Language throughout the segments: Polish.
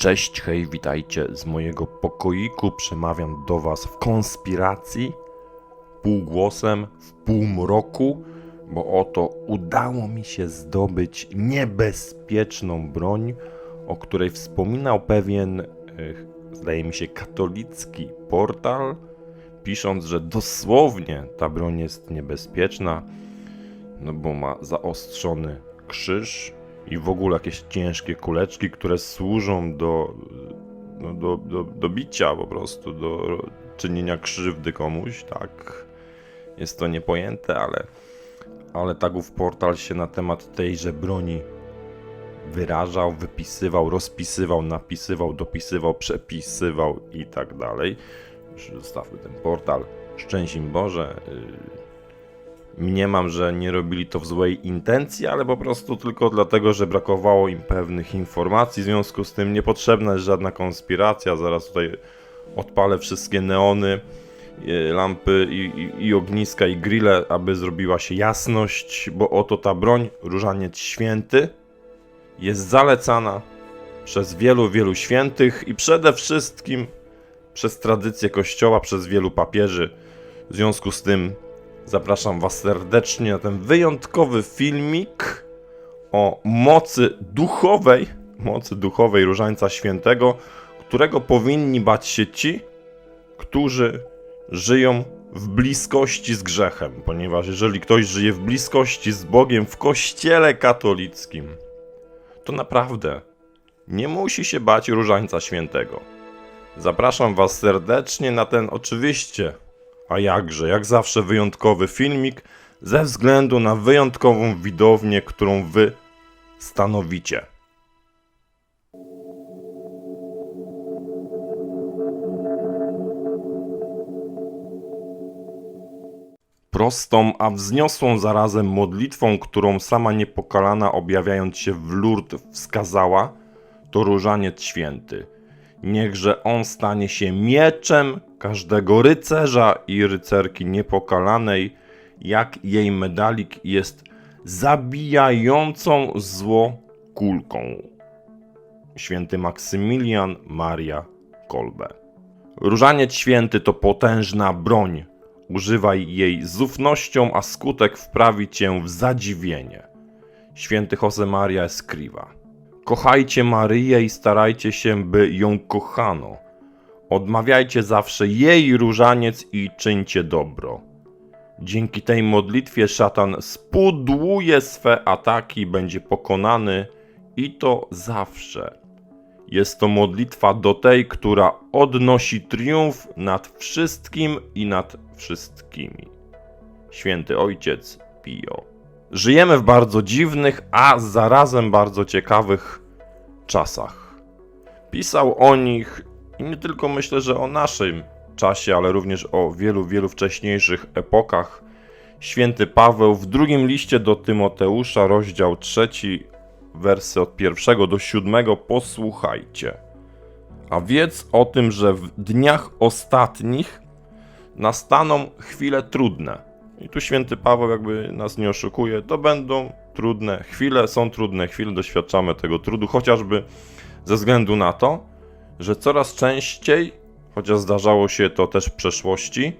Cześć, hej, witajcie z mojego pokoiku. Przemawiam do Was w konspiracji, półgłosem, w półmroku, bo oto udało mi się zdobyć niebezpieczną broń, o której wspominał pewien, eh, zdaje mi się, katolicki portal, pisząc, że dosłownie ta broń jest niebezpieczna, no bo ma zaostrzony krzyż i w ogóle jakieś ciężkie kuleczki, które służą do, no, do, do, do bicia po prostu, do czynienia krzywdy komuś, tak. Jest to niepojęte, ale, ale Tagów Portal się na temat tejże broni wyrażał, wypisywał, rozpisywał, napisywał, dopisywał, przepisywał i tak dalej. Zostawmy ten portal. Szczęść im Boże. Yy, Mniemam, że nie robili to w złej intencji, ale po prostu tylko dlatego, że brakowało im pewnych informacji. W związku z tym niepotrzebna jest żadna konspiracja. Zaraz tutaj odpalę wszystkie neony, e, lampy i, i, i ogniska i grille, aby zrobiła się jasność, bo oto ta broń, różaniec święty, jest zalecana przez wielu, wielu świętych i przede wszystkim przez tradycję kościoła, przez wielu papieży. W związku z tym Zapraszam Was serdecznie na ten wyjątkowy filmik o mocy duchowej, mocy duchowej Różańca Świętego, którego powinni bać się ci, którzy żyją w bliskości z grzechem, ponieważ jeżeli ktoś żyje w bliskości z Bogiem w kościele katolickim, to naprawdę nie musi się bać Różańca Świętego. Zapraszam Was serdecznie na ten oczywiście a jakże, jak zawsze wyjątkowy filmik ze względu na wyjątkową widownię, którą wy stanowicie. Prostą, a wzniosłą zarazem modlitwą, którą sama niepokalana objawiając się w Lourdes wskazała, to różaniec święty. Niechże on stanie się mieczem każdego rycerza i rycerki niepokalanej, jak jej medalik jest zabijającą zło kulką. Święty Maksymilian Maria Kolbe. Różaniec święty to potężna broń. Używaj jej z ufnością, a skutek wprawi cię w zadziwienie. Święty Josemaria Escriva. Kochajcie Maryję i starajcie się, by ją kochano Odmawiajcie zawsze jej różaniec i czyńcie dobro. Dzięki tej modlitwie szatan spudłuje swe ataki, będzie pokonany i to zawsze. Jest to modlitwa do tej, która odnosi triumf nad wszystkim i nad wszystkimi. Święty Ojciec Pio. Żyjemy w bardzo dziwnych, a zarazem bardzo ciekawych czasach. Pisał o nich i nie tylko myślę, że o naszym czasie, ale również o wielu, wielu wcześniejszych epokach. Święty Paweł w drugim liście do Tymoteusza, rozdział trzeci, wersy od pierwszego do siódmego, posłuchajcie. A wiedz o tym, że w dniach ostatnich nastaną chwile trudne. I tu święty Paweł jakby nas nie oszukuje, to będą trudne chwile, są trudne chwile, doświadczamy tego trudu, chociażby ze względu na to, że coraz częściej, chociaż zdarzało się to też w przeszłości,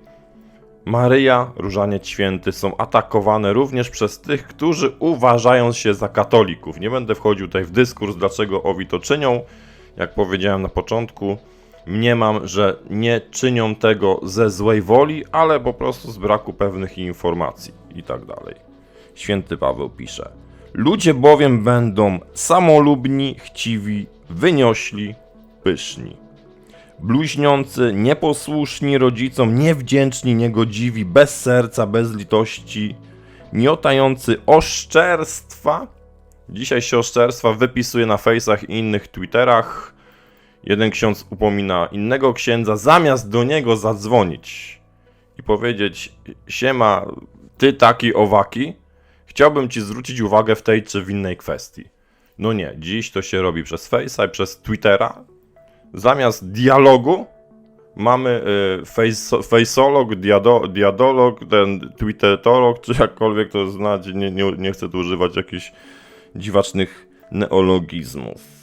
Maryja, Różaniec Święty są atakowane również przez tych, którzy uważają się za katolików. Nie będę wchodził tutaj w dyskurs, dlaczego owi to czynią. Jak powiedziałem na początku, mniemam, że nie czynią tego ze złej woli, ale po prostu z braku pewnych informacji i tak dalej. Święty Paweł pisze: Ludzie bowiem będą samolubni, chciwi, wyniośli, pyszni. Bluźniący, nieposłuszni rodzicom, niewdzięczni, niegodziwi, bez serca, bez litości, miotający oszczerstwa. Dzisiaj się oszczerstwa wypisuje na fejsach i innych twitterach. Jeden ksiądz upomina innego księdza, zamiast do niego zadzwonić i powiedzieć: Siema, ty taki owaki, chciałbym ci zwrócić uwagę w tej czy w innej kwestii. No nie, dziś to się robi przez Face'a i przez Twittera, zamiast dialogu mamy y, face, faceolog, diado, diadolog, ten twitterolog, czy jakkolwiek to znać, nie, nie, nie chcę tu używać jakichś dziwacznych neologizmów.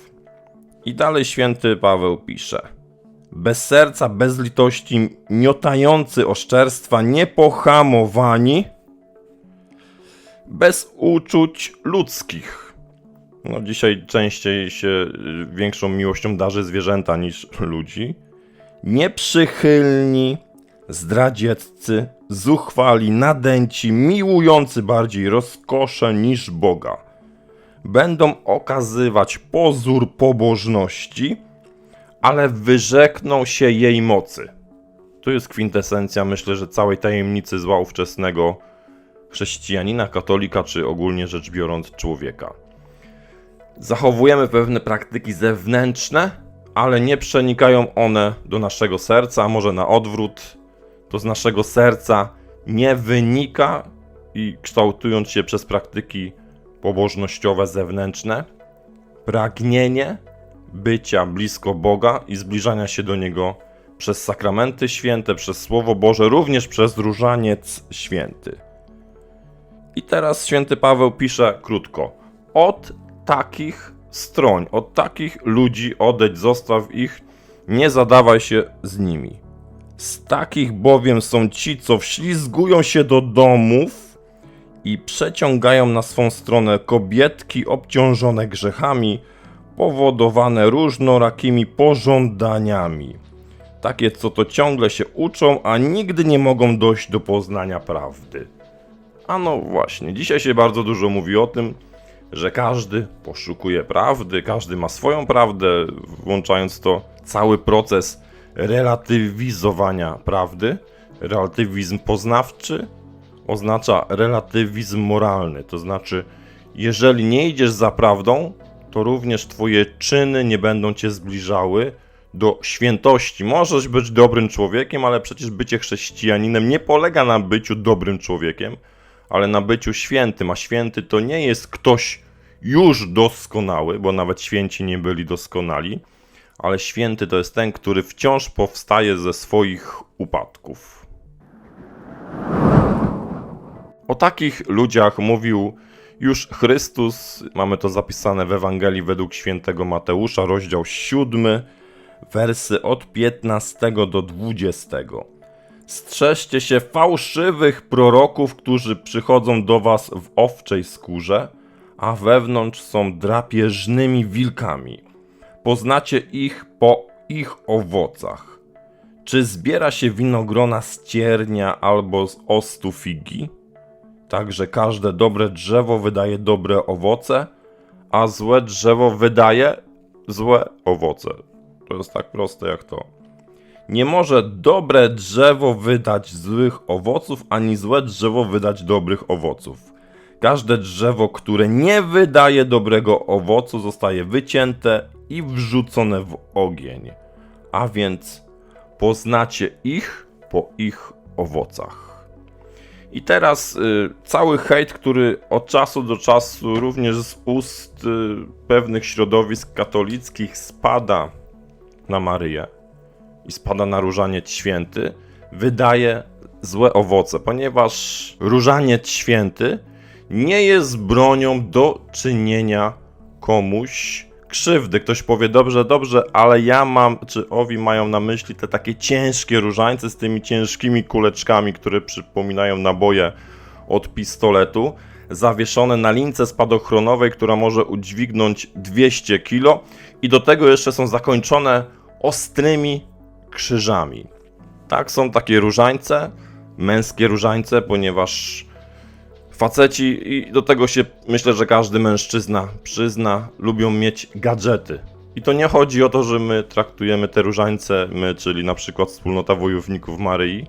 I dalej święty Paweł pisze. Bez serca, bez litości, miotający oszczerstwa, niepohamowani, bez uczuć ludzkich. No dzisiaj częściej się y, większą miłością darzy zwierzęta niż ludzi. Nieprzychylni, zdradzieccy, zuchwali, nadęci, miłujący bardziej rozkosze niż Boga. Będą okazywać pozór pobożności, ale wyrzekną się jej mocy. Tu jest kwintesencja, myślę, że całej tajemnicy zła ówczesnego chrześcijanina, katolika, czy ogólnie rzecz biorąc człowieka. Zachowujemy pewne praktyki zewnętrzne, ale nie przenikają one do naszego serca, a może na odwrót. To z naszego serca nie wynika i kształtując się przez praktyki pobożnościowe zewnętrzne, pragnienie bycia blisko Boga i zbliżania się do Niego przez sakramenty święte, przez Słowo Boże, również przez różaniec święty. I teraz święty Paweł pisze krótko: Od takich stroń, od takich ludzi odejdź, zostaw ich, nie zadawaj się z nimi. Z takich bowiem są ci, co wślizgują się do domów i przeciągają na swą stronę kobietki obciążone grzechami, powodowane różnorakimi pożądaniami. Takie, co to ciągle się uczą, a nigdy nie mogą dojść do poznania prawdy. A no właśnie, dzisiaj się bardzo dużo mówi o tym, że każdy poszukuje prawdy, każdy ma swoją prawdę, włączając to cały proces relatywizowania prawdy. Relatywizm poznawczy oznacza relatywizm moralny, to znaczy, jeżeli nie idziesz za prawdą, to również twoje czyny nie będą cię zbliżały do świętości. Możesz być dobrym człowiekiem, ale przecież bycie chrześcijaninem nie polega na byciu dobrym człowiekiem, ale na byciu świętym. A święty to nie jest ktoś już doskonały, bo nawet święci nie byli doskonali, ale święty to jest ten, który wciąż powstaje ze swoich upadków. O takich ludziach mówił już Chrystus, mamy to zapisane w Ewangelii według świętego Mateusza, rozdział 7, wersy od 15 do 20. Strzeżcie się fałszywych proroków, którzy przychodzą do was w owczej skórze, a wewnątrz są drapieżnymi wilkami. Poznacie ich po ich owocach. Czy zbiera się winogrona z ciernia albo z ostu figi? Także każde dobre drzewo wydaje dobre owoce, a złe drzewo wydaje złe owoce. To jest tak proste jak to. Nie może dobre drzewo wydać złych owoców, ani złe drzewo wydać dobrych owoców. Każde drzewo, które nie wydaje dobrego owocu, zostaje wycięte i wrzucone w ogień. A więc poznacie ich po ich owocach. I teraz y, cały hejt, który od czasu do czasu również z ust y, pewnych środowisk katolickich spada na Maryję i spada na różaniec święty, wydaje złe owoce, ponieważ różaniec święty nie jest bronią do czynienia komuś krzywdy. Ktoś powie, dobrze, dobrze, ale ja mam, czy owi mają na myśli te takie ciężkie różańce z tymi ciężkimi kuleczkami, które przypominają naboje od pistoletu, zawieszone na lince spadochronowej, która może udźwignąć 200 kg i do tego jeszcze są zakończone ostrymi krzyżami. Tak, są takie różańce, męskie różańce, ponieważ faceci, i do tego się myślę, że każdy mężczyzna przyzna, lubią mieć gadżety. I to nie chodzi o to, że my traktujemy te różańce, my, czyli na przykład wspólnota wojowników Maryi,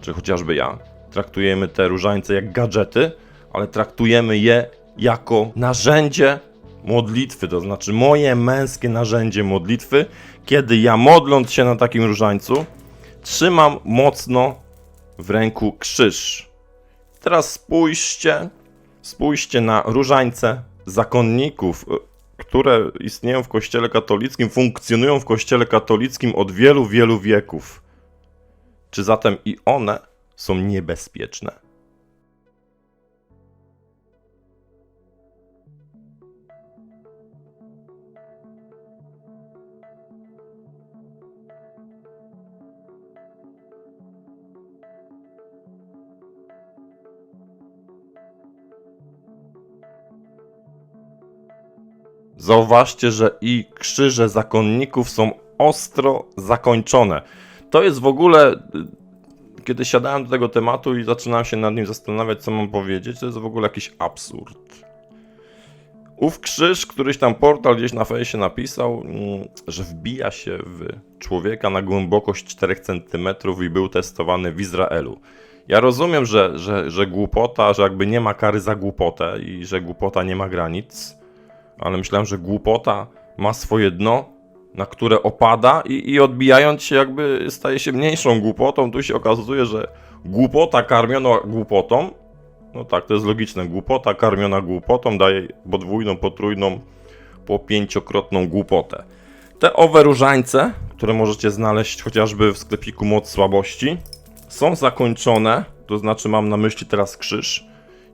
czy chociażby ja, traktujemy te różańce jak gadżety, ale traktujemy je jako narzędzie modlitwy, to znaczy moje męskie narzędzie modlitwy, kiedy ja modląc się na takim różańcu, trzymam mocno w ręku krzyż. Teraz spójrzcie, spójrzcie na różańce zakonników, y, które istnieją w Kościele katolickim, funkcjonują w Kościele katolickim od wielu, wielu wieków. Czy zatem i one są niebezpieczne? Zauważcie, że i krzyże zakonników są ostro zakończone. To jest w ogóle, y, kiedy siadałem do tego tematu i zaczynałem się nad nim zastanawiać, co mam powiedzieć, to jest w ogóle jakiś absurd. Ów krzyż, któryś tam portal gdzieś na fejsie napisał, mm, że wbija się w człowieka na głębokość 4 cm i był testowany w Izraelu. Ja rozumiem, że, że, że głupota, że jakby nie ma kary za głupotę i że głupota nie ma granic, ale myślałem, że głupota ma swoje dno, na które opada i, i odbijając się jakby staje się mniejszą głupotą. Tu się okazuje, że głupota karmiona głupotą, no tak, to jest logiczne, głupota karmiona głupotą daje podwójną, potrójną, po pięciokrotną głupotę. Te owe różańce, które możecie znaleźć chociażby w sklepiku Moc Słabości, są zakończone, to znaczy mam na myśli teraz krzyż.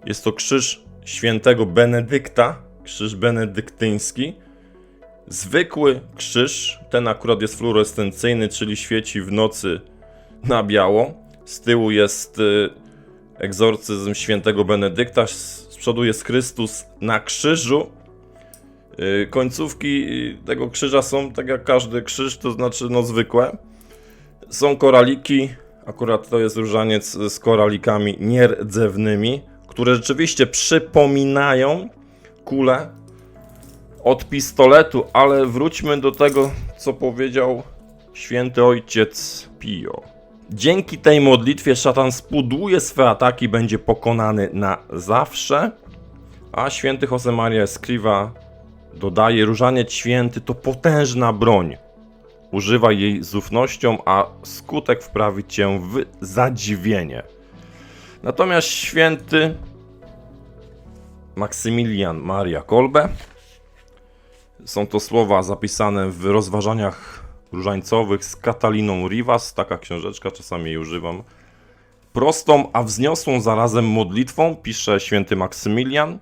Jest to krzyż świętego Benedykta, krzyż benedyktyński. Zwykły krzyż, ten akurat jest fluorescencyjny, czyli świeci w nocy na biało. Z tyłu jest y, egzorcyzm świętego Benedykta, z przodu jest Chrystus na krzyżu. Y, Końcówki y, tego krzyża są tak jak każdy krzyż, to znaczy no zwykłe. Są koraliki, akurat to jest różaniec z koralikami nierdzewnymi, które rzeczywiście przypominają kulę od pistoletu, ale wróćmy do tego, co powiedział święty ojciec Pio. Dzięki tej modlitwie szatan spuduje swe ataki, będzie pokonany na zawsze, a święty Josemaria Escriva dodaje, różaniec święty to potężna broń. Używaj jej z ufnością, a skutek wprawi cię w zadziwienie. Natomiast święty Maksymilian Maria Kolbe. Są to słowa zapisane w rozważaniach różańcowych z Kataliną Rivas, taka książeczka, czasami jej używam. Prostą, a wzniosłą zarazem modlitwą, pisze święty Maksymilian,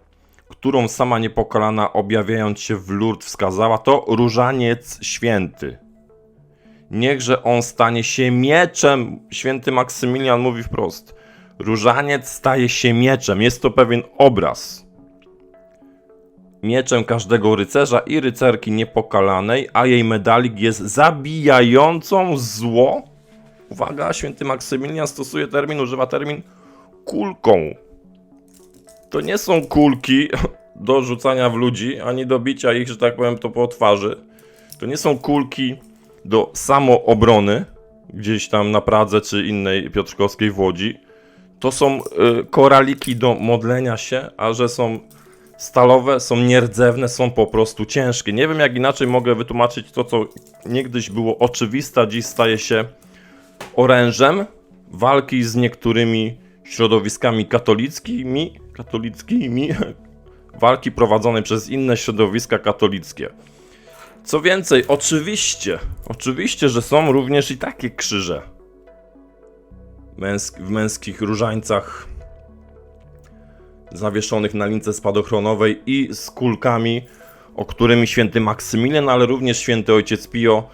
którą sama niepokalana objawiając się w Lourdes wskazała, to różaniec święty. Niechże on stanie się mieczem, święty Maksymilian mówi wprost. Różaniec staje się mieczem, jest to pewien obraz mieczem każdego rycerza i rycerki niepokalanej, a jej medalik jest zabijającą zło. Uwaga, święty Maksymilian stosuje termin, używa termin kulką. To nie są kulki do rzucania w ludzi, ani do bicia ich, że tak powiem, to po twarzy. To nie są kulki do samoobrony, gdzieś tam na Pradze czy innej Piotrkowskiej w Łodzi. To są y, koraliki do modlenia się, a że są stalowe, są nierdzewne, są po prostu ciężkie. Nie wiem jak inaczej mogę wytłumaczyć to, co niegdyś było oczywiste, a dziś staje się orężem walki z niektórymi środowiskami katolickimi, katolickimi, walki prowadzonej przez inne środowiska katolickie. Co więcej, oczywiście, oczywiście, że są również i takie krzyże męsk w męskich różańcach zawieszonych na lince spadochronowej i z kulkami, o którymi święty Maksymilian, ale również święty ojciec Pio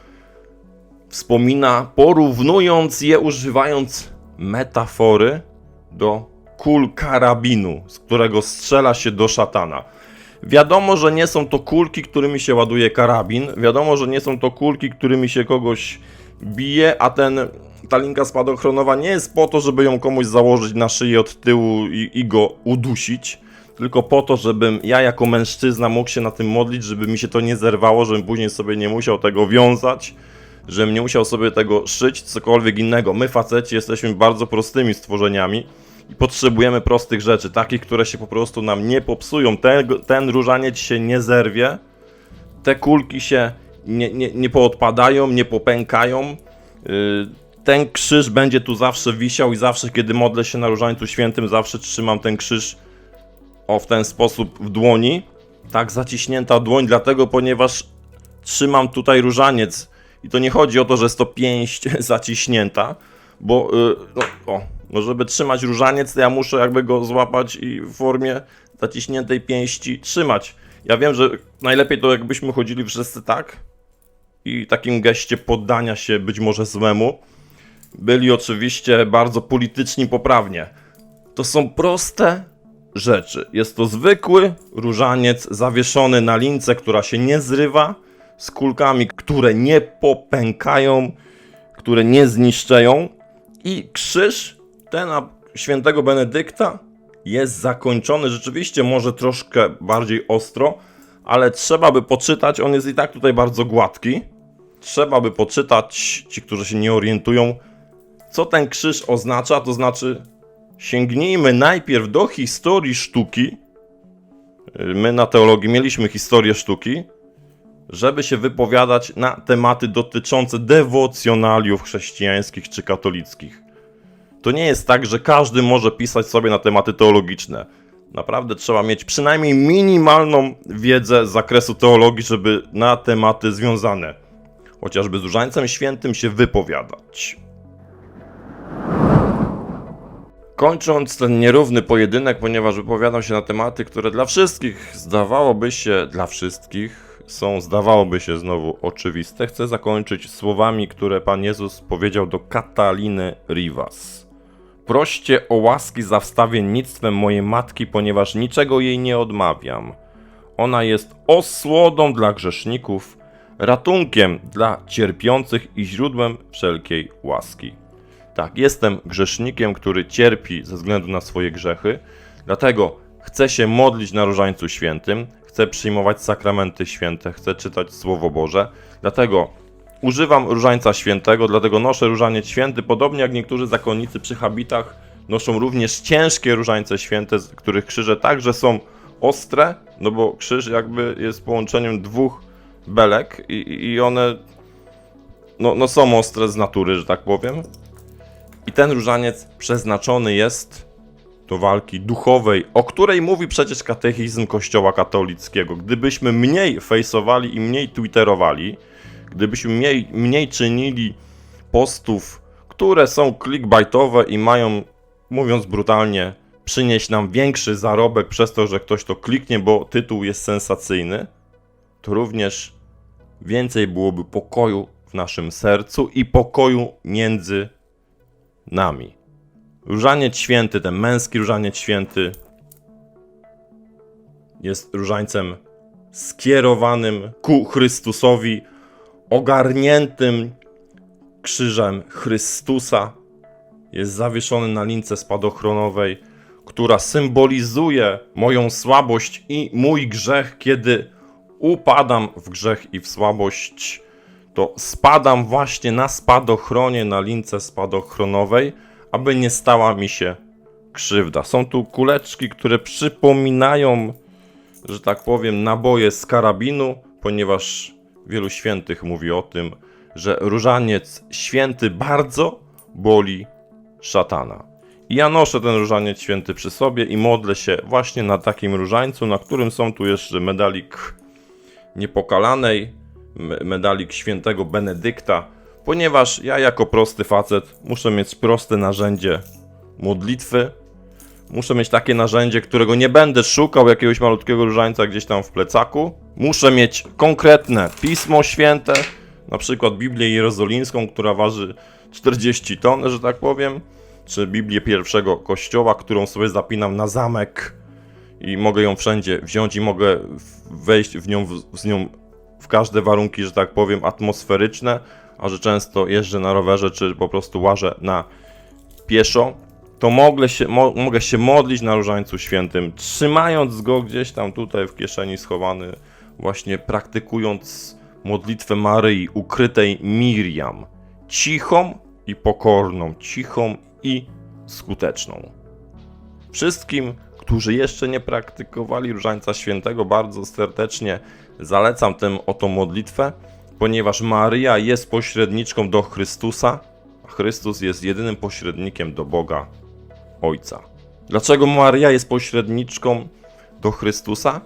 wspomina, porównując je, używając metafory do kul karabinu, z którego strzela się do szatana. Wiadomo, że nie są to kulki, którymi się ładuje karabin. Wiadomo, że nie są to kulki, którymi się kogoś bije, a ten ta linka spadochronowa nie jest po to, żeby ją komuś założyć na szyję od tyłu i, i go udusić, tylko po to, żebym ja jako mężczyzna mógł się na tym modlić, żeby mi się to nie zerwało, żebym później sobie nie musiał tego wiązać, żebym nie musiał sobie tego szyć, cokolwiek innego. My faceci jesteśmy bardzo prostymi stworzeniami i potrzebujemy prostych rzeczy, takich, które się po prostu nam nie popsują. Ten, ten różaniec się nie zerwie, te kulki się nie, nie, nie poodpadają, nie popękają. Yy, ten krzyż będzie tu zawsze wisiał i zawsze, kiedy modlę się na Różańcu Świętym, zawsze trzymam ten krzyż o w ten sposób w dłoni. Tak zaciśnięta dłoń, dlatego, ponieważ trzymam tutaj różaniec i to nie chodzi o to, że jest to pięść zaciśnięta, bo y, no, o, no żeby trzymać różaniec, to ja muszę jakby go złapać i w formie zaciśniętej pięści trzymać. Ja wiem, że najlepiej to jakbyśmy chodzili wszyscy tak i takim geście poddania się być może złemu byli oczywiście bardzo polityczni poprawnie. To są proste rzeczy. Jest to zwykły różaniec zawieszony na lince, która się nie zrywa, z kulkami, które nie popękają, które nie zniszczeją. I krzyż ten świętego Benedykta jest zakończony rzeczywiście może troszkę bardziej ostro, ale trzeba by poczytać, on jest i tak tutaj bardzo gładki. Trzeba by poczytać, ci, którzy się nie orientują, co ten krzyż oznacza, to znaczy sięgnijmy najpierw do historii sztuki. My na teologii mieliśmy historię sztuki, żeby się wypowiadać na tematy dotyczące dewocjonaliów chrześcijańskich czy katolickich. To nie jest tak, że każdy może pisać sobie na tematy teologiczne. Naprawdę trzeba mieć przynajmniej minimalną wiedzę z zakresu teologii, żeby na tematy związane, chociażby z Różańcem Świętym, się wypowiadać. Kończąc ten nierówny pojedynek, ponieważ wypowiadam się na tematy, które dla wszystkich zdawałoby się, dla wszystkich są, zdawałoby się znowu oczywiste, chcę zakończyć słowami, które Pan Jezus powiedział do Kataliny Rivas. Proście o łaski za wstawiennictwem mojej matki, ponieważ niczego jej nie odmawiam. Ona jest osłodą dla grzeszników, ratunkiem dla cierpiących i źródłem wszelkiej łaski. Tak, jestem grzesznikiem, który cierpi ze względu na swoje grzechy, dlatego chcę się modlić na Różańcu Świętym, chcę przyjmować sakramenty święte, chcę czytać Słowo Boże, dlatego używam Różańca Świętego, dlatego noszę Różaniec Święty, podobnie jak niektórzy zakonnicy przy habitach noszą również ciężkie Różańce Święte, których krzyże także są ostre, no bo krzyż jakby jest połączeniem dwóch belek i, i one no, no są ostre z natury, że tak powiem. Ten różaniec przeznaczony jest do walki duchowej, o której mówi przecież katechizm Kościoła katolickiego. Gdybyśmy mniej fejsowali i mniej twitterowali, gdybyśmy mniej, mniej czynili postów, które są clickbaitowe i mają, mówiąc brutalnie, przynieść nam większy zarobek przez to, że ktoś to kliknie, bo tytuł jest sensacyjny, to również więcej byłoby pokoju w naszym sercu i pokoju między nami. Różaniec święty, ten męski różaniec święty, jest różańcem skierowanym ku Chrystusowi, ogarniętym krzyżem Chrystusa. Jest zawieszony na lince spadochronowej, która symbolizuje moją słabość i mój grzech, kiedy upadam w grzech i w słabość to spadam właśnie na spadochronie, na lince spadochronowej, aby nie stała mi się krzywda. Są tu kuleczki, które przypominają, że tak powiem, naboje z karabinu, ponieważ wielu świętych mówi o tym, że różaniec święty bardzo boli szatana. I ja noszę ten różaniec święty przy sobie i modlę się właśnie na takim różańcu, na którym są tu jeszcze medalik niepokalanej, medalik świętego Benedykta, ponieważ ja jako prosty facet muszę mieć proste narzędzie modlitwy. Muszę mieć takie narzędzie, którego nie będę szukał jakiegoś malutkiego różańca gdzieś tam w plecaku. Muszę mieć konkretne Pismo Święte, na przykład Biblię Jerozolimską, która waży 40 ton, że tak powiem, czy Biblię pierwszego kościoła, którą sobie zapinam na zamek i mogę ją wszędzie wziąć i mogę wejść w nią, w, z nią w każde warunki, że tak powiem, atmosferyczne, a że często jeżdżę na rowerze, czy po prostu łażę na pieszo, to mogę się, mo, mogę się modlić na Różańcu Świętym, trzymając go gdzieś tam tutaj w kieszeni schowany, właśnie praktykując modlitwę Maryi, ukrytej Miriam, cichą i pokorną, cichą i skuteczną. Wszystkim, którzy jeszcze nie praktykowali Różańca Świętego, bardzo serdecznie zalecam tę oto modlitwę, ponieważ Maryja jest pośredniczką do Chrystusa, a Chrystus jest jedynym pośrednikiem do Boga Ojca. Dlaczego Maryja jest pośredniczką do Chrystusa?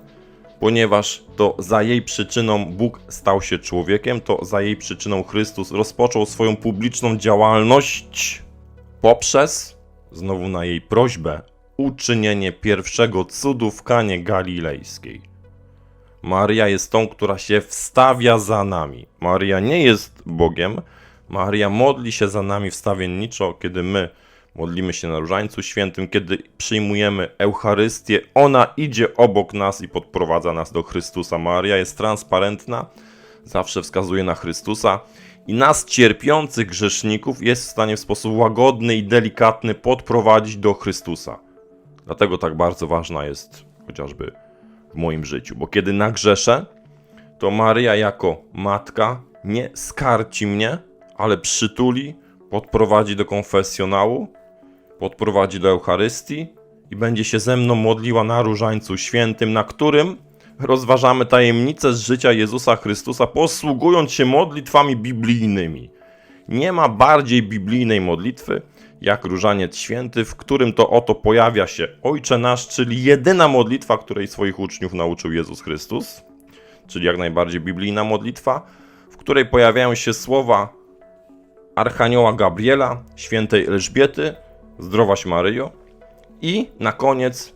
Ponieważ to za jej przyczyną Bóg stał się człowiekiem, to za jej przyczyną Chrystus rozpoczął swoją publiczną działalność poprzez, znowu na jej prośbę, uczynienie pierwszego cudu w Kanie Galilejskiej. Maria jest tą, która się wstawia za nami. Maria nie jest Bogiem. Maria modli się za nami wstawienniczo, kiedy my modlimy się na Różańcu Świętym, kiedy przyjmujemy Eucharystię. Ona idzie obok nas i podprowadza nas do Chrystusa. Maria jest transparentna, zawsze wskazuje na Chrystusa i nas, cierpiących grzeszników, jest w stanie w sposób łagodny i delikatny podprowadzić do Chrystusa. Dlatego tak bardzo ważna jest chociażby w moim życiu, bo kiedy nagrzeszę, to Maryja jako matka nie skarci mnie, ale przytuli, podprowadzi do konfesjonału, podprowadzi do Eucharystii i będzie się ze mną modliła na Różańcu Świętym, na którym rozważamy tajemnice z życia Jezusa Chrystusa, posługując się modlitwami biblijnymi. Nie ma bardziej biblijnej modlitwy jak Różaniec Święty, w którym to oto pojawia się Ojcze Nasz, czyli jedyna modlitwa, której swoich uczniów nauczył Jezus Chrystus, czyli jak najbardziej biblijna modlitwa, w której pojawiają się słowa Archanioła Gabriela, świętej Elżbiety, zdrowaś Maryjo i na koniec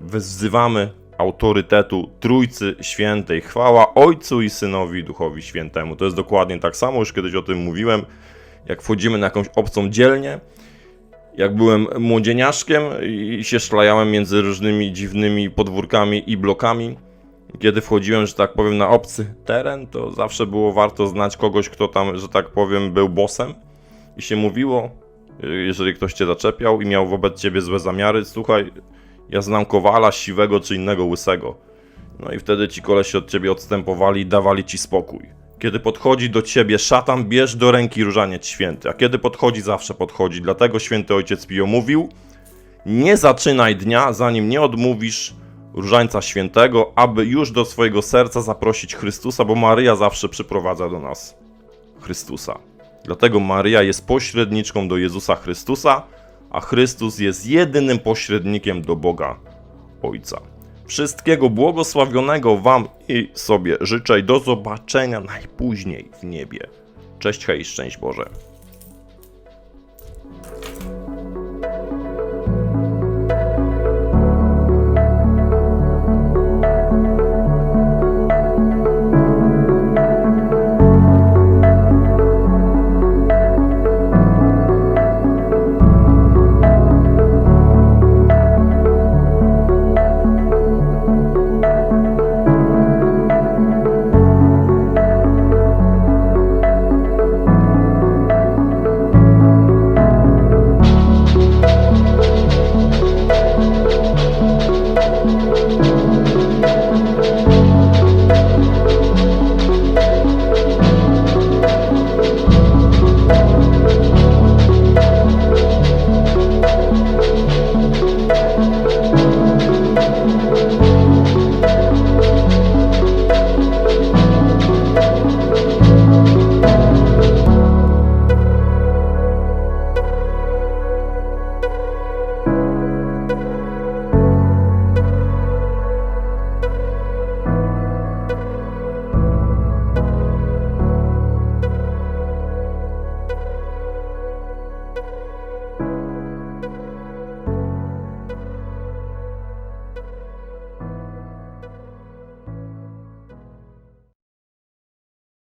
wzywamy autorytetu Trójcy Świętej. Chwała Ojcu i Synowi i Duchowi Świętemu. To jest dokładnie tak samo, już kiedyś o tym mówiłem. Jak wchodzimy na jakąś obcą dzielnię, jak byłem młodzieniaszkiem i się szlajałem między różnymi dziwnymi podwórkami i blokami, kiedy wchodziłem, że tak powiem, na obcy teren, to zawsze było warto znać kogoś, kto tam, że tak powiem, był bossem i się mówiło, jeżeli ktoś cię zaczepiał i miał wobec ciebie złe zamiary, słuchaj, ja znam kowala siwego czy innego łysego. No i wtedy ci kolesie od ciebie odstępowali i dawali ci spokój. Kiedy podchodzi do ciebie szatan, bierz do ręki różaniec święty, a kiedy podchodzi, zawsze podchodzi. Dlatego święty ojciec Pio mówił, nie zaczynaj dnia, zanim nie odmówisz różańca świętego, aby już do swojego serca zaprosić Chrystusa, bo Maryja zawsze przyprowadza do nas Chrystusa. Dlatego Maryja jest pośredniczką do Jezusa Chrystusa, a Chrystus jest jedynym pośrednikiem do Boga Ojca. Wszystkiego błogosławionego Wam i sobie życzę i do zobaczenia najpóźniej w niebie. Cześć, hej, szczęść Boże.